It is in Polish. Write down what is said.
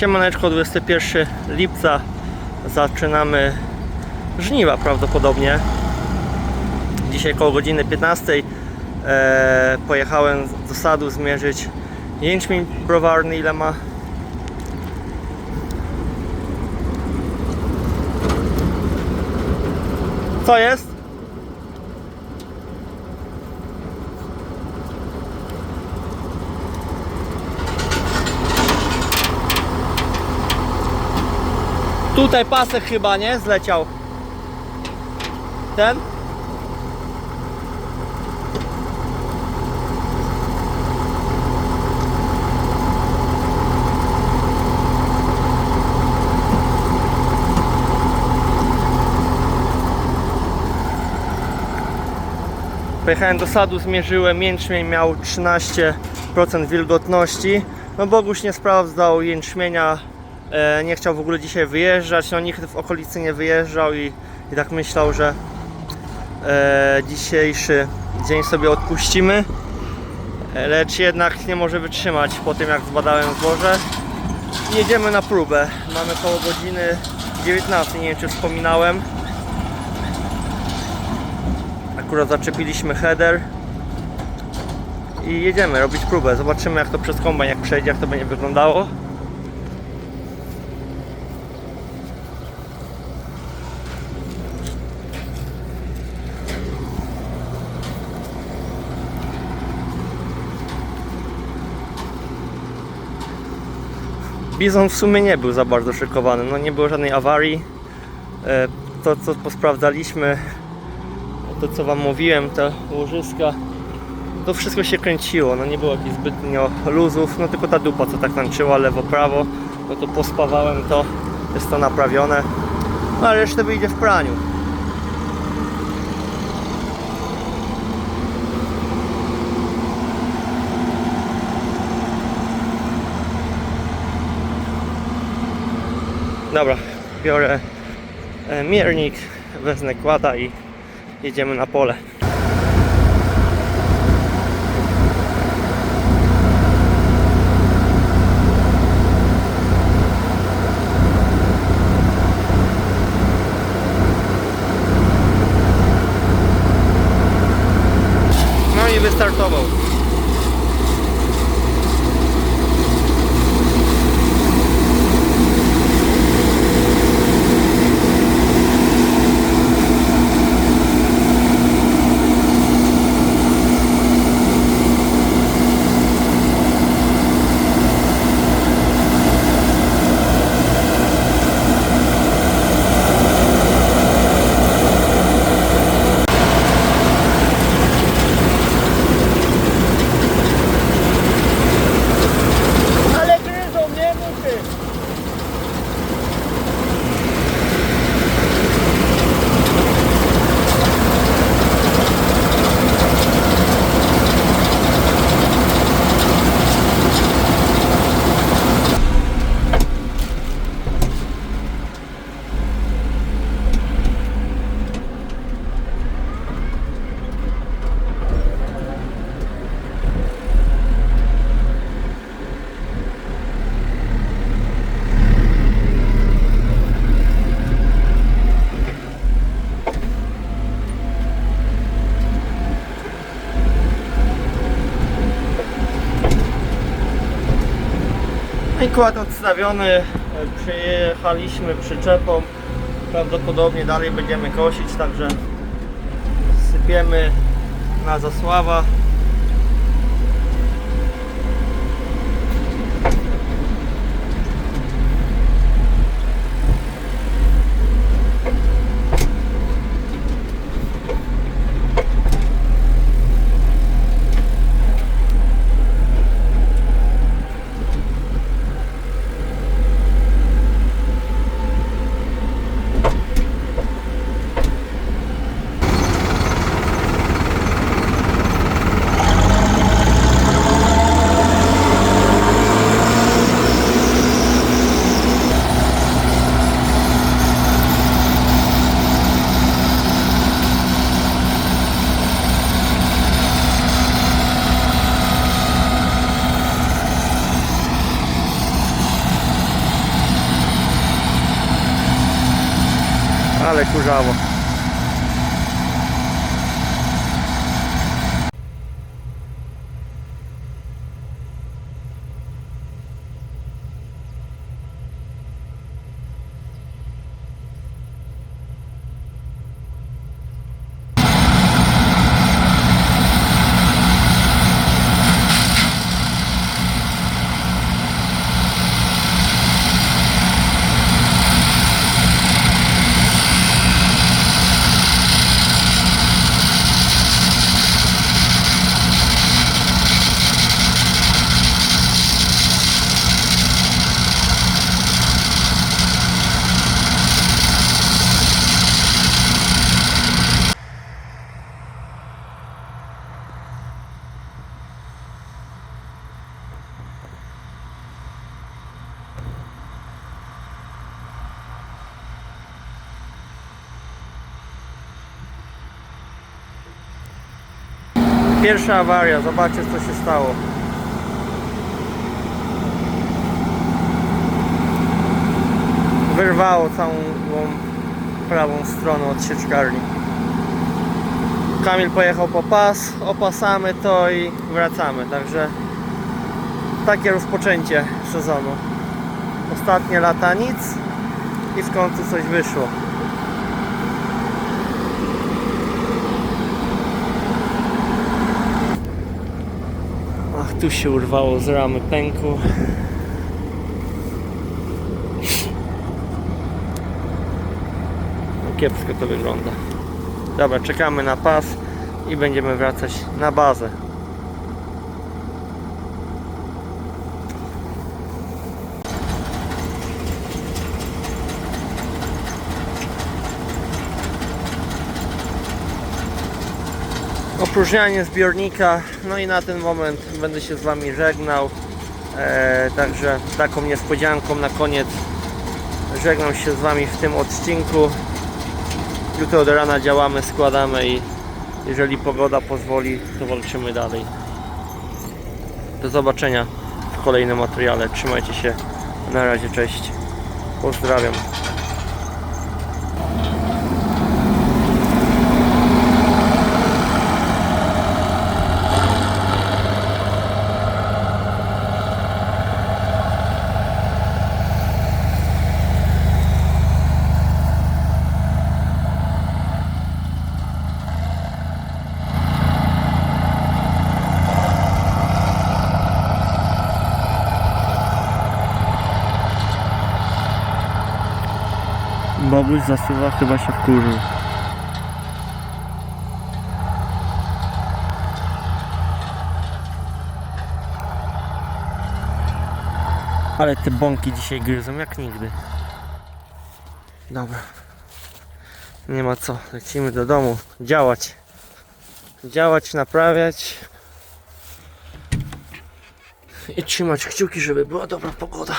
Siemaneczko, 21 lipca zaczynamy żniwa prawdopodobnie. Dzisiaj koło godziny 15 e, pojechałem do sadu zmierzyć jęczmień browarny ile ma. Co jest? Tutaj pasek chyba, nie? Zleciał. Ten? Pojechałem do sadu, zmierzyłem, jęczmień miał 13% wilgotności. No Boguś nie sprawdzał jęczmienia, nie chciał w ogóle dzisiaj wyjeżdżać, no nikt w okolicy nie wyjeżdżał i, i tak myślał, że e, dzisiejszy dzień sobie odpuścimy. E, Lecz jednak nie może wytrzymać po tym jak zbadałem zboże. Jedziemy na próbę. Mamy koło godziny 19, nie wiem czy wspominałem. Akurat zaczepiliśmy header i jedziemy robić próbę. Zobaczymy jak to przez kombajn jak przejdzie, jak to będzie wyglądało. Bizon w sumie nie był za bardzo szykowany, no nie było żadnej awarii. E, To co posprawdzaliśmy, to co wam mówiłem, te łożyska, to wszystko się kręciło, no nie było jakichś zbytnio luzów, no tylko ta dupa co tak tańczyła lewo-prawo, no to pospawałem to, jest to naprawione, no ale resztę wyjdzie w praniu. Dobra, biorę e, miernik, wezmę kłada i jedziemy na pole. No i wystartował. Ale gryzą mnie muchy! No i kład odstawiony, e, przyjechaliśmy przyczepą, prawdopodobnie dalej będziemy kosić, także sypiemy na zasława. Ale kurzawo. Pierwsza awaria, zobaczcie co się stało. Wyrwało całą prawą stronę od sieczkarni. Kamil pojechał po pas, opasamy to i wracamy, także takie rozpoczęcie sezonu. Ostatnie lata nic i w końcu coś wyszło. Tu się urwało z ramy pęku. No, Kiepsko to wygląda. Dobra, czekamy na pas i będziemy wracać na bazę. Opróżnianie zbiornika. No i na ten moment będę się z Wami żegnał. E, także taką niespodzianką na koniec żegnam się z Wami w tym odcinku. Jutro do rana działamy, składamy i jeżeli pogoda pozwoli, to walczymy dalej. Do zobaczenia w kolejnym materiale. Trzymajcie się. Na razie, cześć. Pozdrawiam. Bobuś zasuwa, chyba się wkurzył. Ale te bąki dzisiaj gryzą jak nigdy. Dobra. Nie ma co. Lecimy do domu. Działać. Działać, naprawiać. I trzymać kciuki, żeby była dobra pogoda.